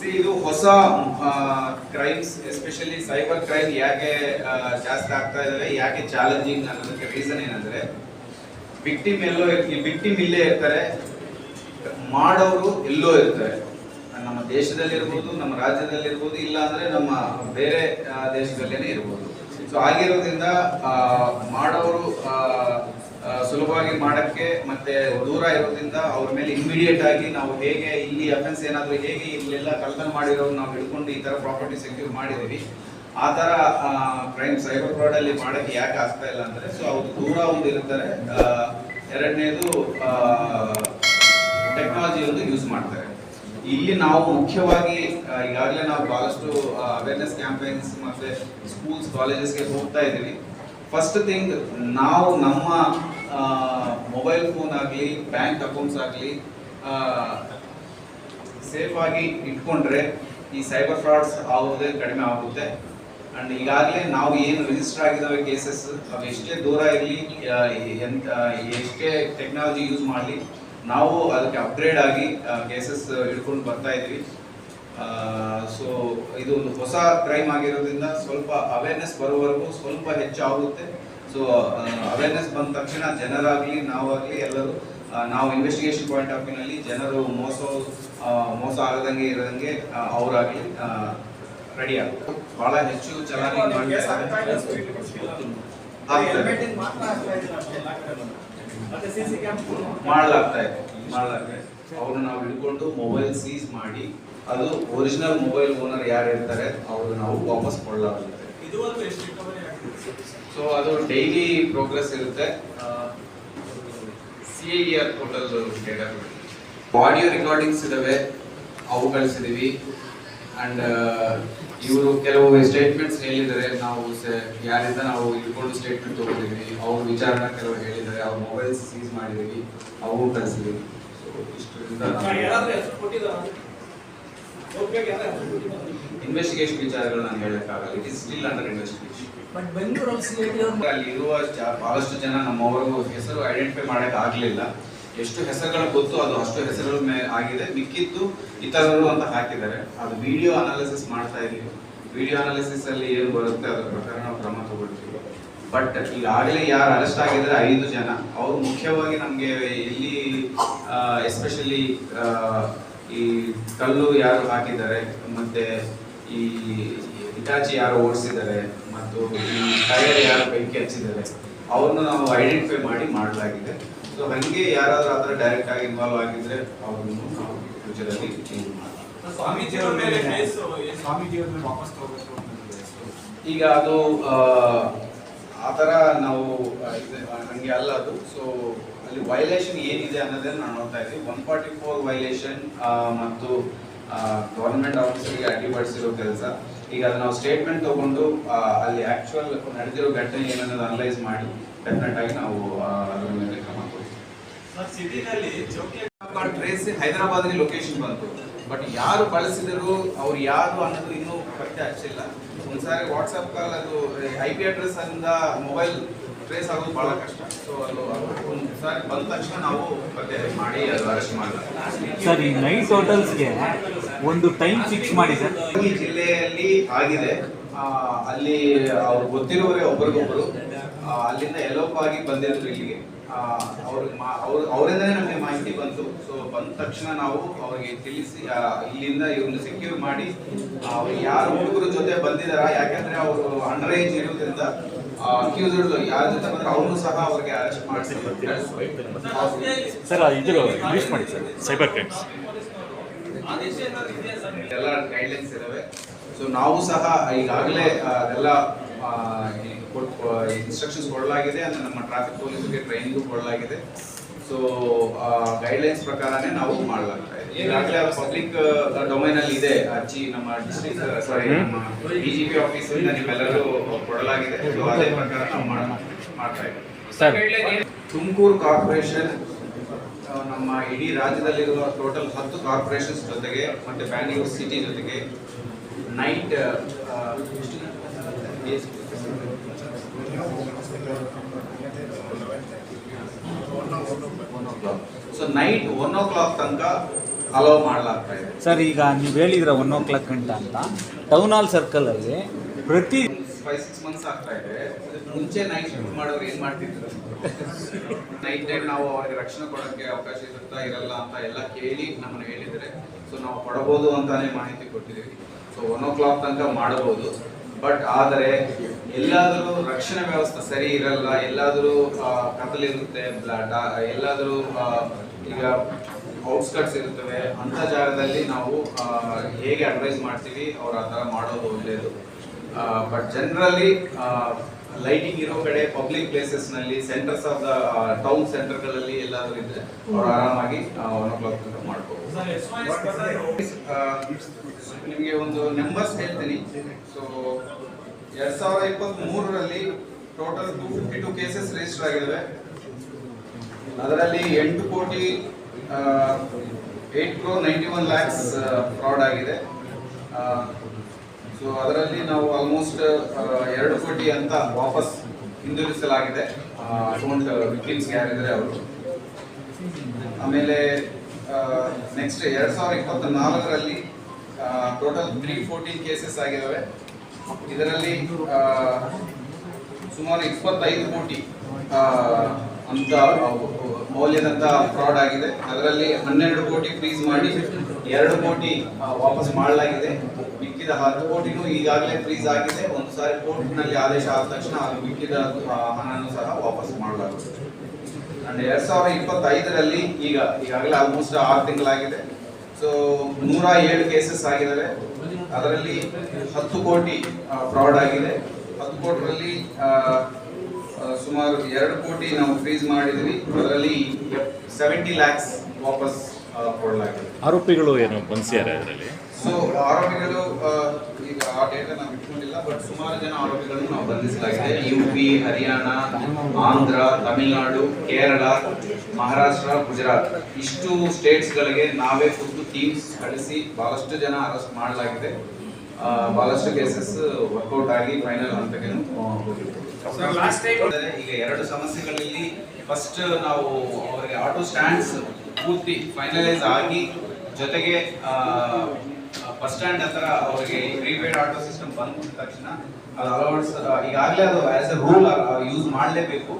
See, ಇದು ಹೊಸ crimes especially cyber crime ಯಾಕೆ ಜಾಸ್ತಿ ಆಗ್ತಾ ಇದೆ ಯಾಕೆ ಚಾಲೆಂಜಿಂಗ್ ಅನ್ನೋದಕ್ಕೆ ರೀಸನ್ ಏನಂದ್ರೆ ವಿಕ್ಟಿಮ್ ಎಲ್ಲೋ ವಿಕ್ಟಿಮ್ ಇಲ್ಲೇ ಇರ್ತಾರೆ ಮಾಡೋರು ಎಲ್ಲೋ ಇರ್ತಾರೆ. ನಮ್ಮ ದೇಶದಲ್ಲಿರ್ಬೋದು ನಮ್ಮ ರಾಜ್ಯದಲ್ಲಿ ಇರ್ಬೋದು ಇಲ್ಲ ಅಂದ್ರೆ ನಮ್ಮ ಬೇರೆ ದೇಶದಲ್ಲೇ ದೇಶದಲ್ಲೇನೆ ಇರ್ಬೋದು. ಸೊ ಆಗಿರೋದ್ರಿಂದ ಮಾಡೋರು ಸುಲಭವಾಗಿ ಮಾಡಕ್ಕೆ ಮತ್ತೆ ದೂರ ಇರೋದ್ರಿಂದ ಅವ್ರ ಮೇಲೆ ಇಮಿಡಿಯೇಟ್ ಆಗಿ ನಾವು ಹೇಗೆ ಇಲ್ಲಿ ಅಫೆನ್ಸ್ ಏನಾದರೂ ಹೇಗೆ ಇಲ್ಲೆಲ್ಲ ಕಳ್ಳತನ ಮಾಡಿರೋರು ನಾವು ಹಿಡ್ಕೊಂಡು ಈ ತರ ಪ್ರಾಪರ್ಟಿ ಸೆಕ್ಯೂರ್ ಮಾಡಿದೀವಿ ಆ ತರ ಕ್ರೈಮ್ ಸೈಬರ್ ಫ್ರಾಡ್ ಅಲ್ಲಿ ಮಾಡಕ್ಕೆ ಯಾಕೆ ಆಗ್ತಾ ಇಲ್ಲ ಅಂದ್ರೆ ಸೊ ಅವ್ರು ದೂರ ಒಂದು ಇರ್ತಾರೆ. ಎರಡನೇದು ಟೆಕ್ನಾಲಜಿ ಒಂದು ಯೂಸ್ ಮಾಡ್ತಾರೆ. ಇಲ್ಲಿ ನಾವು ಮುಖ್ಯವಾಗಿ ಈಗಾಗಲೇ ನಾವು ಬಹಳಷ್ಟು ಅವೇರ್ನೆಸ್ ಕ್ಯಾಂಪೇನ್ಸ್ ಮತ್ತೆ ಸ್ಕೂಲ್ಸ್ ಕಾಲೇಜಸ್ಗೆ ಹೋಗ್ತಾ ಇದ್ದೀವಿ. ಫಸ್ಟ್ ಥಿಂಗ್ ನಾವು ನಮ್ಮ ಮೊಬೈಲ್ ಫೋನ್ ಆಗಲಿ ಬ್ಯಾಂಕ್ ಅಕೌಂಟ್ಸ್ ಆಗಲಿ ಸೇಫ್ ಆಗಿ ಇಟ್ಕೊಂಡ್ರೆ ಈ ಸೈಬರ್ ಫ್ರಾಡ್ಸ್ ಆಗೋದೇ ಕಡಿಮೆ ಆಗುತ್ತೆ. ಅಂಡ್ ಈಗಾಗಲೇ ನಾವು ಏನು ರಿಜಿಸ್ಟರ್ ಆಗಿದ್ದಾವೆ ಕೇಸಸ್ ಅವು ಎಷ್ಟೇ ದೂರ ಇರಲಿ ಎಂತ, ಎಷ್ಟೇ ಟೆಕ್ನಾಲಜಿ ಯೂಸ್ ಮಾಡಲಿ, ನಾವು ಅದಕ್ಕೆ ಅಪ್ಗ್ರೇಡ್ ಆಗಿ ಕೇಸಸ್ ಹಿಡ್ಕೊಂಡು ಬರ್ತಾ ಇದ್ವಿ. ಸೊ ಇದು ಒಂದು ಹೊಸ ಕ್ರೈಮ್ ಆಗಿರೋದ್ರಿಂದ ಸ್ವಲ್ಪ ಅವೇರ್ನೆಸ್ ಬರೋವರೆಗೂ ಸ್ವಲ್ಪ ಹೆಚ್ಚಾಗುತ್ತೆ. ಸೊ ಅವೇರ್ನೆಸ್ ಬಂದ ತಕ್ಷಣ ಜನರಾಗಲಿ ನಾವಾಗಲಿ ಎಲ್ಲರೂ ನಾವು ಇನ್ವೆಸ್ಟಿಗೇಷನ್ ಪಾಯಿಂಟ್ ಆಫ್ ವ್ಯೂನಲ್ಲಿ ಜನರು ಮೋಸ ಮೋಸ ಆಗದಂಗೆ ಇರದಂಗೆ ಅವರಾಗಲಿ ರೆಡಿ ಆಗ್ತದೆ ಬಹಳ ಹೆಚ್ಚು ಚೆನ್ನಾಗಿ. ಮಾಡಲಾಗ್ತಾ ಇದೆ. ಮಾಡಲಾಗ್ತಾ ಇದೆ. ಅವ್ರನ್ನ ನಾವು ಹಿಡ್ಕೊಂಡು ಮೊಬೈಲ್ ಸೀಸ್ ಮಾಡಿ ಅದು ಒರಿಜಿನಲ್ ಮೊಬೈಲ್ ಓನರ್ ಯಾರು ಇರ್ತಾರೆ ಅವ್ರು ನಾವು ವಾಪಸ್ ಕೊಡಲಾಗುತ್ತೆ. ಸೊ ಅದು ಡೈಲಿ ಪ್ರೋಗ್ರೆಸ್ ಇರುತ್ತೆ. C I R portal data audio recordings ಇದಾವೆ. ಅವು ಕಳಿಸಿದೀವಿ. ಅಂಡ್ ಇವರು ಕೆಲವು ಸ್ಟೇಟ್ಮೆಂಟ್ಸ್ ಹೇಳಿದ್ದಾರೆ. ನಾವು ಯಾರಿಂದ ನಾವು ಇಟ್ಕೊಂಡು ಸ್ಟೇಟ್ಮೆಂಟ್ ತಗೊಂಡಿದ್ದೀವಿ ಅವ್ರ ವಿಚಾರನ ಕೆಲವು ಹೇಳಿದ್ದಾರೆ. ಅವ್ರ ಮೊಬೈಲ್ಸ್ ಸೀಸ್ ಮಾಡಿದ್ದೀವಿ ಅವು ಕಳಿಸಿದೀವಿ. ಸೊ ಇಷ್ಟರಿಂದ ಇನ್ವೆಸ್ಟಿಗೇಷನ್ ವಿಚಾರಗಳು ನಾನು ಹೇಳಕ್ಕಾಗಲ್ಲ. It is still under investigation but ಅಲ್ಲಿ ಇರುವ ಬಹಳಷ್ಟು ಜನ ನಮ್ಮವರು ಹೆಸರು ಐಡೆಂಟಿಫೈ ಮಾಡಕ್ ಆಗ್ಲಿಲ್ಲ. ಎಷ್ಟು ಹೆಸರುಗಳು ಗೊತ್ತು ಅದು ಅಷ್ಟು ಹೆಸರು ಮೇಲೆ ಆಗಿದೆ. ಮಿಕ್ಕಿದ್ದು ಇತರರು ಅಂತ ಹಾಕಿದ್ದಾರೆ. ಅದು ವಿಡಿಯೋ ಅನಾಲಿಸಿಸ್ ಮಾಡ್ತಾ ಇದೀವಿ ವಿಡಿಯೋ ಅನಾಲಿಸಿಸ್ ಅಲ್ಲಿ ಏನು ಬರುತ್ತೆ ಅದ್ರ ಪ್ರಕಾರ ನಾವು ಕ್ರಮ ತಗೊಳ್ತೀವಿ. ಬಟ್ ಈಗಾಗಲೇ ಯಾರು ಅರೆಸ್ಟ್ ಆಗಿದ್ದಾರೆ? ಐದು ಜನ. ಅವರು ಮುಖ್ಯವಾಗಿ ನಮಗೆ ಎಲ್ಲಿ ಎಸ್ಪೆಷಲಿ ಈ ಕಲ್ಲು ಯಾರು ಹಾಕಿದ್ದಾರೆ ಮತ್ತೆ ಈ ಹಿತಾಚಿ ಯಾರು ಓಡಿಸಿದ್ದಾರೆ ಮತ್ತು ಈ ಟೈರ್ ಯಾರು ಬೆಂಕಿ ಹಚ್ಚಿದ್ದಾರೆ ಅವ್ರನ್ನ ನಾವು ಐಡೆಂಟಿಫೈ ಮಾಡಿ ಮಾಡಲಾಗಿದೆ. ಸೊ ಹಂಗೆ ಯಾರಾದರೂ ಅದರ ಡೈರೆಕ್ಟ್ ಆಗಿ ಇನ್ವಾಲ್ವ್ ಆಗಿದ್ರೆ ಅವ್ರನ್ನು ನಾವು ಫ್ಯೂಚರಲ್ಲಿ ಚೇಂಜ್ ಮಾಡಿ ಸ್ವಾಮೀಜಿಯವ್ರ ಮೇಲೆ ಕೇಸು ಸ್ವಾಮೀಜಿಯವ್ರ ಮೇಲೆ ವಾಪಸ್ ತಗೋಬೇಕು ಈಗ ಅದು ಆ, ಥರ ನಾವು ಹಂಗೆ ಅಲ್ಲ ಅದು. ಸೊ ಅಲ್ಲಿ ವೈಲೇಷನ್ ಏನಿದೆ ಅನ್ನೋದನ್ನ ನಾನು ನೋಡ್ತಾ ಇದ್ದೀವಿ ಒನ್ ಫಾರ್ಟಿ ಫೋರ್ ವೈಲೇಷನ್ ಮತ್ತು ಗವರ್ಮೆಂಟ್ ಆಫೀಸರ್ಗೆ ಅಡ್ಡಿಪಡಿಸಿರೋ ಕೆಲಸ. ಈಗ ಅದು ನಾವು ಸ್ಟೇಟ್ಮೆಂಟ್ ತಗೊಂಡು ಅಲ್ಲಿ ಆಕ್ಚುಯಲ್ ನಡೆದಿರೋ ಘಟನೆ ಏನನ್ನೋದು ಅನಲೈಸ್ ಮಾಡಿ ಡೆಫಿನೆಟ್ ಆಗಿ ನಾವು ಅದರ ಮೇಲೆ ಕ್ರಮ ಕೊಡ್ತೀವಿ. ಟ್ರೇಸ್ ಹೈದರಾಬಾದ್ಗೆ ಲೊಕೇಶನ್ ಬಂತು. ಬಟ್ ಯಾರು ಬಳಸಿದರು, ಅವ್ರು ಯಾರು ಅನ್ನೋದು ಇನ್ನೂ ಪತ್ತೆ ಹಚ್ಚಿಲ್ಲ ಒಂದ್ಸಾರಿ ವಾಟ್ಸಪ್ ಕಾಲ್ ಅದು, ಐ ಪಿ ಅಡ್ರೆಸ್ ಅಂದ ಮೊಬೈಲ್ ಟ್ರೇಸ್ ಆಗೋದು ಬಹಳ ಕಷ್ಟ. ಸೊ ಅದು ಸರ್ ಬಂದ ತಕ್ಷಣ ನಾವು ಪತ್ತೆ ಮಾಡಿ ಅದು ಅರೆಸ್ಟ್ ಮಾಡಲ್ಲ ಸರ್ ಈ ನೈಟ್ ಹೋಟೆಲ್ಸ್ಗೆ ಒಂದು ಟೈಮ್ ಫಿಕ್ಸ್ ಮಾಡಿ ಸರ್. ಈ ಜಿಲ್ಲೆಯಲ್ಲಿ ಆಗಿದೆ. ಅಲ್ಲಿ ಅವ್ರು ಗೊತ್ತಿರೋರೇ ಒಬ್ರಿಗೊಬ್ರು. ಅಲ್ಲಿಂದ ಎಲೋಪ್ ಆಗಿ ಬಂದಿದ್ರು ಇಲ್ಲಿಗೆ. ಅವ್ರ ಅವ್ರು ಅವರಿಂದನೇ ನಮಗೆ ಮಾಹಿತಿ ಬಂತು. ಸೊ ಬಂದ ತಕ್ಷಣ ನಾವು ಅವ್ರಿಗೆ ತಿಳಿಸಿ ಇಲ್ಲಿಂದ ಇವ್ರನ್ನ ಸೆಕ್ಯೂರ್ ಮಾಡಿ ಅವ್ರು ಯಾರು ಹುಡುಗರ ಜೊತೆ ಬಂದಿದಾರ ಯಾಕಂದ್ರೆ ಅವರು ಅಂಡರ್ ಏಜ್ ಇರೋದ್ರಿಂದ ಅಕ್ಯೂಸ್ಡ್ ಯಾರ ಜೊತೆ ಬಂದ್ರೆ ಅವ್ರನ್ನೂ ಸಹ ಅವ್ರಿಗೆ ಅರೆಸ್ಟ್ ಮಾಡಿಸಿ ಸರ್ ಇದು ಲಿಸ್ಟ್ ಮಾಡಿ ಸರ್ ಸೈಬರ್ ಕ್ರೈಮ್ಸ್ ಎಲ್ಲ ಗೈಡ್ಲೈನ್ಸ್ ಇದಾವೆ. ಸೊ ನಾವು ಸಹ ಈಗಾಗಲೇ ಅದೆಲ್ಲ ಇನ್ಸ್ಟ್ರಕ್ಷನ್ಸ್ ಕೊಡಲಾಗಿದೆ ಅಂದರೆ ನಮ್ಮ ಟ್ರಾಫಿಕ್ ಪೊಲೀಸ್ಗೆ ಟ್ರೈನಿಂಗ್ ಕೊಡಲಾಗಿದೆ. ಸೊ ಗೈಡ್ಲೈನ್ಸ್ ಪ್ರಕಾರನೇ ನಾವು ಮಾಡಲಾಗ್ತಾ ಇದೆ ಈಗಾಗಲೇ ಪಬ್ಲಿಕ್ ಡೊಮೈನ್ ಅಲ್ಲಿ ಇದೆ. ಅರ್ಜಿ ನಮ್ಮ ಡಿಸ್ಟ್ರಿಕ್ಟ್ ಸಾರಿ ನಮ್ಮ ಬಿಜೆಪಿ ಆಫೀಸ್ ಇಂದ ನಿಮ್ಮೆಲ್ಲರೂ ಕೊಡಲಾಗಿದೆ. ಸೊ ಅದೇ ಪ್ರಕಾರ ನಾವು ಮಾಡ್- ಮಾಡ್ತಾ ಇದ್ದೀವಿ. ತುಮಕೂರು ಕಾರ್ಪೊರೇಷನ್ ನಮ್ಮ ಇಡೀ ರಾಜ್ಯದಲ್ಲಿರುವ ಟೋಟಲ್ ಹತ್ತು ಕಾರ್ಪೊರೇಷನ್ಸ್ ಜೊತೆಗೆ ಮತ್ತೆ ಬ್ಯಾಂಗ್ಳೂರು ಸಿಟಿ ಜೊತೆಗೆ night so night one o'clock ತನಕ ಅಲೋ ಮಾಡಲಾಗ್ತಾ ಇದೆ. ಸರ್ ಈಗ ನೀವು ಹೇಳಿದ್ರೆ ಒನ್ ಓ ಕ್ಲಾಕ್ ಗಂಟೆ ಅಂತ. ಟೌನ್ ಹಾಲ್ ಸರ್ಕಲಲ್ಲಿ ಪ್ರತಿ ಫೈವ್ ಸಿಕ್ಸ್ ಮಂತ್ಸ್ ಆಗ್ತಾ ಇದೆ. ಮುಂಚೆ ನೈಟ್ ಶಿಫ್ಟ್ ಮಾಡೋರು ಏನು ಮಾಡ್ತಿದ್ರು? ನೈಟ್ ಟೈಮ್ ನಾವು ಅವ್ರಿಗೆ ರಕ್ಷಣೆ ಕೊಡೋಕ್ಕೆ ಅವಕಾಶ ಇರುತ್ತಾ ಇರಲ್ಲ ಅಂತ ಎಲ್ಲ ಕೇಳಿ ನಮ್ಮನ್ನು ಹೇಳಿದರೆ. ಸೊ ನಾವು ಕೊಡಬಹುದು ಅಂತಾನೆ ಮಾಹಿತಿ ಕೊಟ್ಟಿದ್ದೀವಿ. ಸೊ ಒನ್ ಓ ಕ್ಲಾಕ್ ತನಕ ಮಾಡಬಹುದು. ಬಟ್ ಆದರೆ ಎಲ್ಲಾದರೂ ರಕ್ಷಣೆ ವ್ಯವಸ್ಥೆ ಸರಿ ಇರಲ್ಲ, ಎಲ್ಲಾದರೂ ಕತ್ತಲಿರುತ್ತೆ ಎಲ್ಲಾದರೂ ಈಗ ಔಟ್ಸ್ಕಟ್ಸ್ ಇರುತ್ತವೆ, ಅಂತ ಜಾಗದಲ್ಲಿ ನಾವು ಹೇಗೆ ಅಡ್ವೈಸ್ ಮಾಡ್ತೀವಿ, ಅವ್ರು ಆ ಥರ ಮಾಡೋದು ಒಳ್ಳೆಯದು ಬಟ್ ಜನರಲಿ ಲೈಟಿಂಗ್ ಇರೋ ಕಡೆ ಪಬ್ಲಿಕ್ ಪ್ಲೇಸಸ್ನಲ್ಲಿ ಸೆಂಟರ್ಸ್ ಆಫ್ ದ ಟೌನ್ ಸೆಂಟರ್ಗಳಲ್ಲಿ ಎಲ್ಲಾದ್ರೂ ಇದ್ರೆ ಅವ್ರು ಆರಾಮಾಗಿ ಒನ್ ಓ ಕ್ಲಾಕ್ ತನಕ ಮಾಡ್ಬೋದು. ನಿಮಗೆ ಒಂದು ನಂಬರ್ಸ್ ಹೇಳ್ತೀನಿ. ಸೊ ಎರಡ್ ಸಾವಿರದ ಇಪ್ಪತ್ತ್ ಮೂರರಲ್ಲಿ total two fifty two cases register ಆಗಿದ್ದಾವೆ ಅದರಲ್ಲಿ ಎಂಟು ಕೋಟಿ eight crore ninety one lakhs fraud ಆಗಿದೆ. ಸೊ ಅದರಲ್ಲಿ ನಾವು ಆಲ್ಮೋಸ್ಟ್ ಎರಡು ಕೋಟಿ ಅಂತ ವಾಪಸ್ ಹಿಂದಿರುಗಿಸಲಾಗಿದೆ ಅಮೌಂಟ್ ವಿಕ್ಟಿಮ್ಸ್ ಯಾರಿದ್ದಾರೆ ಅವರು. ಆಮೇಲೆ ನೆಕ್ಸ್ಟ್ ಎರಡು ಸಾವಿರದ ಇಪ್ಪತ್ತ ನಾಲ್ಕರಲ್ಲಿ ಟೋಟಲ್ ತ್ರೀ ಫೋರ್ಟೀನ್ ಕೇಸಸ್ ಆಗಿದ್ದಾವೆ ಇದರಲ್ಲಿ ಸುಮಾರು ಇಪ್ಪತ್ತೈದು ಕೋಟಿ ಅಂತ ಮೌಲ್ಯದಂತ ಫ್ರಾಡ್ ಆಗಿದೆ. ಅದರಲ್ಲಿ ಹನ್ನೆರಡು ಕೋಟಿ ಫ್ರೀಸ್ ಮಾಡಿ ಎರಡು ಕೋಟಿ ವಾಪಸ್ ಮಾಡಲಾಗಿದೆ. ಮಿಕ್ಕಿದ ಹತ್ತು ಕೋಟಿನೂ ಈಗಾಗಲೇ ಫ್ರೀಸ್ ಆಗಿದೆ. ಒಂದು ಸಾರಿ ಕೋರ್ಟ್ನಲ್ಲಿ ಆದೇಶ ಆದ ತಕ್ಷಣ ಅದು ಮಿಕ್ಕಿದ ಹಣವನ್ನು ಸಹ ವಾಪಸ್ ಮಾಡಲಾಗುತ್ತದೆ. ಅಂಡ್ ಎರಡ್ ಸಾವಿರದ ಇಪ್ಪತ್ತೈದರಲ್ಲಿ ಈಗ, ಈಗಾಗಲೇ ಆಲ್ಮೋಸ್ಟ್ ಆರು ತಿಂಗಳಾಗಿದೆ. ಸೊ ನೂರ ಏಳು ಕೇಸಸ್ ಆಗಿದ್ದಾವೆ ಅದರಲ್ಲಿ ಹತ್ತು ಕೋಟಿ ಫ್ರಾಡ್ ಆಗಿದೆ. ಹತ್ತು ಕೋಟಿರಲ್ಲಿ ಸುಮಾರು ಎರಡು ಕೋಟಿ ನಾವು ಫ್ರೀಸ್ ಮಾಡಿದ್ವಿ. ಅದರಲ್ಲಿ ಸೆವೆಂಟಿ ಲ್ಯಾಕ್ಸ್ ವಾಪಸ್ ಕೊಡಲಾಗಿದೆ. ಆರೋಪಿಗಳು ಏನು ಬಂಧಿಸಿದ್ದಾರೆ ಅದರಲ್ಲಿ ಸೊ ಆರೋಪಿಗಳು ಈಗ ಆ ಡೇಟಾ ನಾವು ಇಟ್ಕೊಂಡಿಲ್ಲ ಬಟ್ ಸುಮಾರು ಜನ ಆರೋಪಿಗಳನ್ನು ನಾವು ಬಂಧಿಸಲಾಗಿದೆ. U P Haryana Andhra Tamil Nadu Kerala Maharashtra Gujarat. ಇಷ್ಟು ಸ್ಟೇಟ್ಸ್ಗಳಿಗೆ ನಾವೇ ಖುದ್ದು ಟೀಮ್ಸ್ ಕಳಿಸಿ ಬಹಳಷ್ಟು ಜನ ಅರೆಸ್ಟ್ ಮಾಡಲಾಗಿದೆ. ಬಹಳಷ್ಟು ಕೇಸಸ್ ವರ್ಕೌಟ್ ಆಗಿ ಫೈನಲ್ ಹಂತಕ್ಕೆ ಈಗ ಎರಡು ಸಮಸ್ಯೆಗಳಲ್ಲಿ ಫಸ್ಟ್ ನಾವು ಅವರಿಗೆ ಆಟೋ ಸ್ಟ್ಯಾಂಡ್ಸ್ ಪೂರ್ತಿ ಫೈನಲೈಸ್ ಆಗಿ ಜೊತೆಗೆ ಬಸ್ ಸ್ಟ್ಯಾಂಡ್ ಹತ್ರ ಅವರಿಗೆ ಪ್ರೀಪೇಡ್ ಆಟೋ ಸಿಸ್ಟಮ್ ಬಂದ ತಕ್ಷಣ ಅದು ಅಲವಡಿಸ್ ಈಗಾಗಲೇ ಅದು ಆಸ್ ಎ ರೂಲ್ ಯೂಸ್ ಮಾಡಲೇಬೇಕು.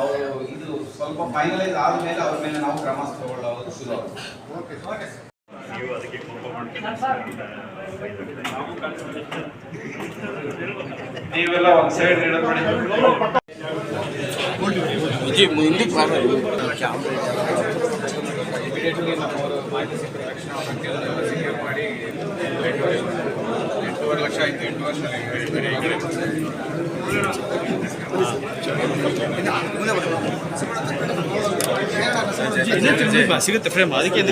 ಅವರು ಇದು ಸ್ವಲ್ಪ ಫೈನಲೈಸ್ ಆದ್ಮೇಲೆ ಅವ್ರ ಮೇಲೆ ನಾವು ಕ್ರಮ ತಗೊಳ್ಳೋದು ಶುರು ಆಗುತ್ತೆ. ನೀವೆಲ್ಲ ಒಂದ್ ಸೈಡ್ ಇಮಿಡಿಯೇಟ್ಲಿ ನಮ್ಮವರು ಮಾಹಿತಿ ಸಿಕ್ಕ ತಕ್ಷಣ ಅವ್ರನ್ನೆಲ್ಲ ಸೆಕ್ಯೂರ್ ಮಾಡಿ ಎಂಟೂವರೆ ಲಕ್ಷ ಆಯ್ತು ಎಂಟು ವರ್ಷ ಸಿಗುತ್ತೆ? ಫ್ರೇಮ್ ಅದಕ್ಕೆ